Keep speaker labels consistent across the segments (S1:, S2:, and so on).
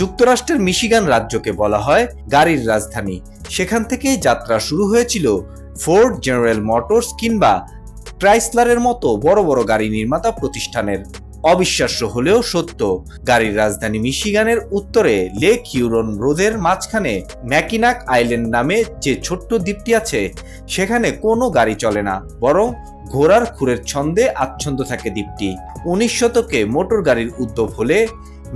S1: যুক্তরাষ্ট্রের মিশিগান রাজ্যকে বলা হয় গাড়ির রাজধানী। সেখান থেকেই যাত্রা শুরু হয়েছিল ফোর্ড জেনারেল মোটরস কিংবা ক্রাইসলারের মতো বড় বড় গাড়ি নির্মাতা প্রতিষ্ঠানের। অবিশ্বাস্য হলেও সত্য, গাড়ির রাজধানী মিশিগানের উত্তরে লেক ইউরন হ্রদের মাঝখানে ম্যাকিনাক আইল্যান্ড নামে যে ছোট্ট দ্বীপটি আছে, সেখানে কোনো গাড়ি চলে না, বরং ঘোড়ার খুরের ছন্দে আচ্ছন্দ থাকে দ্বীপটি। উনিশ শতকে মোটর গাড়ির উদ্যোগ হলে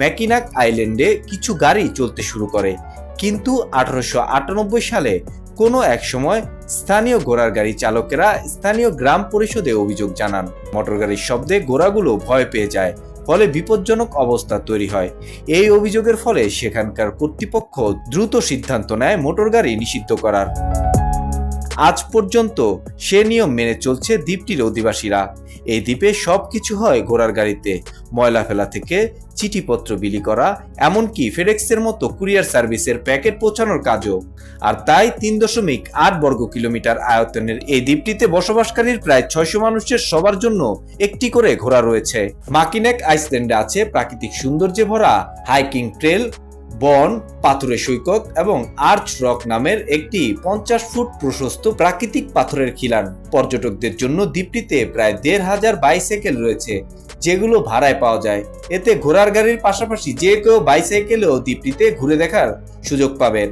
S1: ম্যাকিনাক আইল্যান্ডে কিছু গাড়ি চলতে শুরু করে। কিন্তু আঠারোশো আটানব্বই সালে কোনো এক সময় স্থানীয় ঘোড়ার গাড়ি চালকেরা স্থানীয় গ্রাম পরিষদে অভিযোগ জানান। মোটর গাড়ির শব্দে ঘোড়াগুলো ভয় পেয়ে যায়, ফলে বিপজ্জনক অবস্থা তৈরি হয়। এই অভিযোগের ফলে সেখানকার কর্তৃপক্ষ দ্রুত সিদ্ধান্ত নেয় মোটর গাড়ি নিষিদ্ধ করার। আজ পর্যন্ত সে নিয়ম মেনে চলছে দ্বীপটির অধিবাসীরা। এই দ্বীপে সবকিছু হয় ঘোড়ার গাড়িতে। ময়লা ফেলা থেকে চিঠিপত্র বিলি করা, এমনকি ফেডেক্সের মতো কুরিয়ার সার্ভিসের প্যাকেট পৌঁছানোর কাজও। আর তাই তিন দশমিক আট বর্গ কিলোমিটার আয়তনের এই দ্বীপটিতে বসবাসকারীর প্রায় ছয়শো মানুষের সবার জন্য একটি করে ঘোড়া রয়েছে। মাকিনেক আইসল্যান্ডে আছে প্রাকৃতিক সৌন্দর্যে ভরা হাইকিং ট্রেল বন পাথরের সৈকত এবং আর্চ রক নামের একটি পঞ্চাশ ফুট প্রশস্ত প্রাকৃতিক পাথরের খিলান। পর্যটকদের জন্য দ্বীপটিতে প্রায় দেড় হাজার বাইসাইকেল রয়েছে, যেগুলো ভাড়ায় পাওয়া যায়। এতে ঘোড়ার গাড়ির পাশাপাশি যে কেউ বাইসাইকেলেও দ্বীপটিতে ঘুরে দেখার সুযোগ পাবেন।